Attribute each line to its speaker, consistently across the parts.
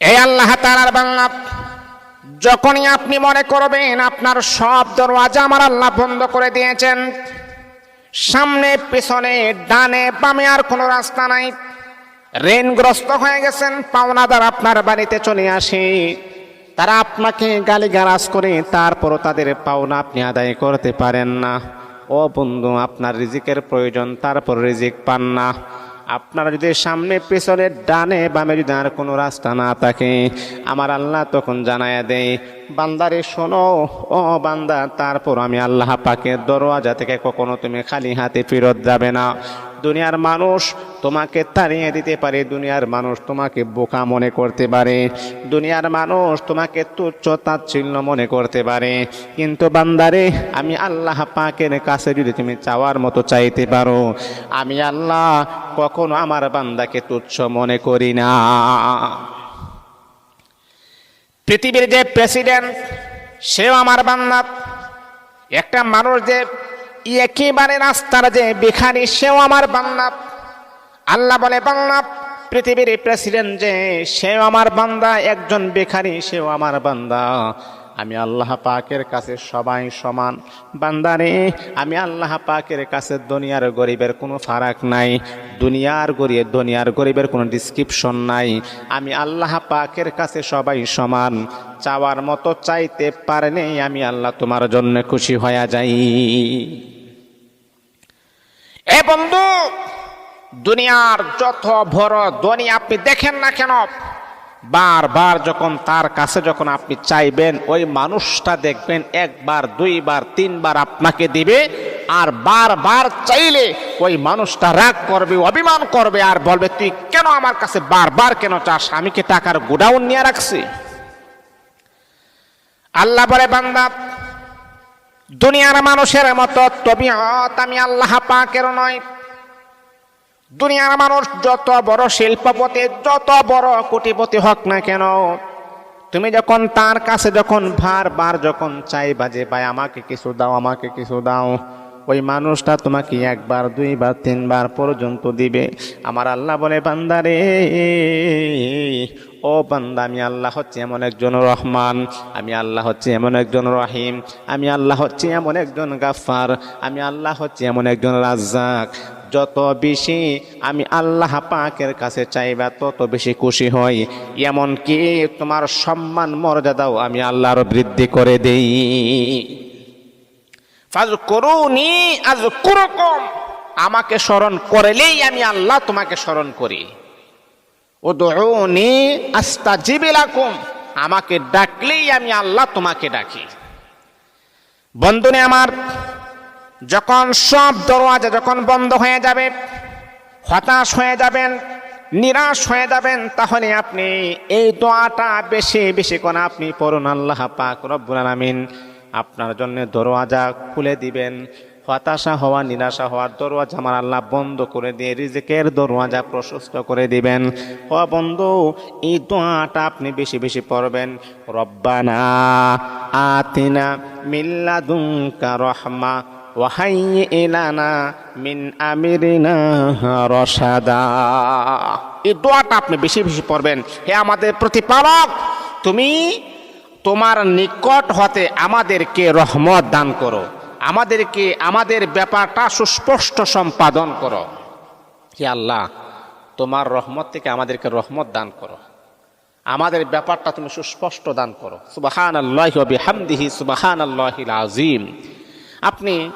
Speaker 1: এই আল্লাহ তাআলার বাংলা যখনই আপনি মনে করবেন আপনার সব দরওয়াজা আমার আল্লাহ বন্ধ করে দিয়েছেন, সামনে, পেছনে, ডানে, বামে আর কোনো রাস্তা নাই, ঋণগ্রস্ত হয়ে গেছেন, পাওনাদার আপনার বাড়িতে চলে আসে, তারা আপনাকে গালি গালিগালাজ করে তারপরও তাদের পাওনা আপনি আদায় করতে পারেন না। ও বন্ধু, আপনার রিজিকের প্রয়োজন, তারপর রিজিক পান না। আপনার যদি সামনে, পেছনে, ডানে, বামে যদি আর কোনো রাস্তা না থাকে, আমার আল্লাহ তখন জানায় দেয়, বান্দারে শোনো, ও বান্দা, তারপর আমি আল্লাহ পাকে দরওয়াজা থেকে কখনো তুমি খালি হাতে ফেরত যাবে না। দুনিয়ার মানুষ তোমাকে তাড়িয়ে দিতে পারে, দুনিয়ার মানুষ তোমাকে বোকা মনে করতে পারে। দুনিয়ার মানুষ তোমাকে তুচ্ছ তাচ্ছিল্য মনে করতে পারে। কিন্তু বান্দারে, আমি আল্লাহ পাকের কাছে যদি তুমি চাওয়ার মতো চাইতে পারো, আমি আল্লাহ কখনো আমার বান্দাকে তুচ্ছ মনে করি না। পৃথিবীর যে প্রেসিডেন্ট, সেও আমার বান্দা। একটা মানুষ যে একেবারে রাস্তার যে বিখারি সেও আমার বান্দা। আল্লাহ বলে বাংলা পৃথিবীর প্রেসিডেন্ট যে, সেও আমার বান্দা, একজন বেখারি সেও আমার বান্দা। আমি আল্লাহ পাকের কাছে সবাই সমান। বান্দারে আমি আল্লাহ পাকের কাছে দুনিয়ার গরিবের কোনো ফারাক নাই। দুনিয়ার গরিব দুনিয়ার গরিবের কোনো ডিসক্রিপশন নাই। আমি আল্লাহ পাকের কাছে সবাই সমান। চাওয়ার মতো চাইতে পারেনি আমি আল্লাহ তোমার জন্য খুশি হয়ে যাই। এ বন্ধু, দুনিয়ার যত বড় ধনী আপনি দেখেন না কেন, বারবার যখন তার কাছে যখন আপনি চাইবেন, ওই মানুষটা দেখবেন একবার, দুইবার, তিনবার আপনাকে দিবে, আর বারবার চাইলে ওই মানুষটা রাগ করবে, অভিমান করবে, আর বলবে, তুই কেন আমার কাছে বারবার কেন চাস? আমি কি টাকার গোডাউন নিয়ে রাখছি? আল্লাহ বলে, বান্দা দুনিয়ার মানুষের মতো তবিয়ত আমি আল্লাহ পাকের নয় দুনিয়ার মানুষ যত বড় শিল্পপতি, যত বড় কোটিপতি হোক না কেন, তুমি যখন তার কাছে যখন বারবার যখন চাইবা যে, ভাই, আমাকে কিছু দাও, আমাকে কিছু দাও। ওই মানুষটা তোমাকে একবার, দুইবার, তিনবার পর্যন্ত দিবে। আমার আল্লাহ বলে, বান্দারে ও বান্দা, আমি আল্লাহ হচ্ছে এমন একজন রহমান, আমি আল্লাহ হচ্ছে এমন একজন রহিম, আমি আল্লাহ হচ্ছে এমন একজন গাফার আমি আল্লাহ হচ্ছে এমন একজন রাজ্জাক। যত বেশি আমি আল্লাহ পাকের কাছে চাইবা, তত বেশি খুশি হই। এমনকি তোমার সম্মান, মর্যাদাও আমি আল্লাহর বৃদ্ধি করে দেই। করুনি আজ কুরকম আমাকে স্মরণ করলেই আমি আল্লাহ তোমাকে স্মরণ করি। ও দৌনি আস্তা আমাকে ডাকলেই আমি আল্লাহ তোমাকে ডাকি। বন্ধুনে আমার, যখন সব দরওয়াজা যখন বন্ধ হয়ে যাবে, হতাশ হয়ে যাবেন, নিরাশ হয়ে যাবেন, তাহলে আপনি এই দোয়াটা বেশি বেশি করে আপনি পড়ুন, আল্লাহ পাক রব্বুল আলামিন আপনার জন্য দরওয়াজা খুলে দিবেন। হতাশা হওয়া, নিরাশা হওয়ার দরওয়াজা আমার আল্লাহ বন্ধ করে দিয়ে, রিজিকের দরওয়াজা প্রশস্ত করে দিবেন। ও বন্ধু, এই দোয়াটা আপনি বেশি বেশি পড়বেন। রব্বানা আতিনা মিল্লাদুঙ্কা রহমা ওয়াহাই এলানা মিন আমিরিনা রসাদা এই দোয়াটা আপনি বেশি বেশি পড়বেন। হে আমাদের প্রতিপালক, তুমি তোমার নিকট হতে আমাদেরকে রহমত দান করো। আমাদেরকে, আমাদের ব্যাপারটা সুস্পষ্ট সম্পাদন করো। হে আল্লাহ, তোমার রহমত থেকে আমাদেরকে রহমত দান করো। আমাদের ব্যাপারটা তুমি সুস্পষ্ট দান করো। সুবাহান আল্লাহ হামদিহি সুবাহান আল্লাহ আজিম আপনি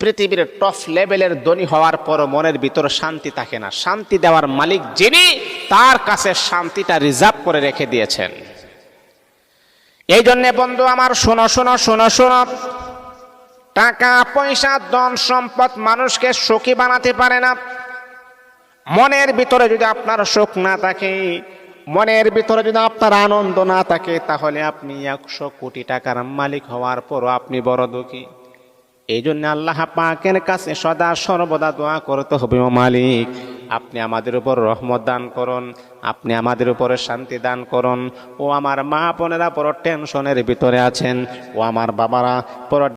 Speaker 1: পৃথিবীর টপ লেভেলের ধনী হওয়ার পর মনের ভিতরে শান্তি থাকে না। শান্তি দেওয়ার মালিক যিনি, তার কাছে শান্তিটা রিজার্ভ করে রেখে দিয়েছেন। এই জন্যে বন্ধু আমার, শোনো শোনো শোনো শোনো। টাকা, পয়সা, ধন, সম্পদ মানুষকে সুখী বানাতে পারে না। মনের ভিতরে যদি আপনার সুখ না থাকে, মনের ভিতরে যদি আপনার আনন্দ না থাকে, তাহলে আপনি একশো কোটি টাকার মালিক হওয়ার পরও আপনি বড় দুঃখী। এই জন্য আল্লাহ পাকের কাছে সদা সর্বদা দোয়া করতে হবে, ও মালিক, আপনি আমাদের উপর রহমত দান করুন, আপনি আমাদের উপরে শান্তি দান করুন। ও আমার মা বোনেরা বড় টেনশনের ভিতরে আছেন, ও আমার বাবারা বড়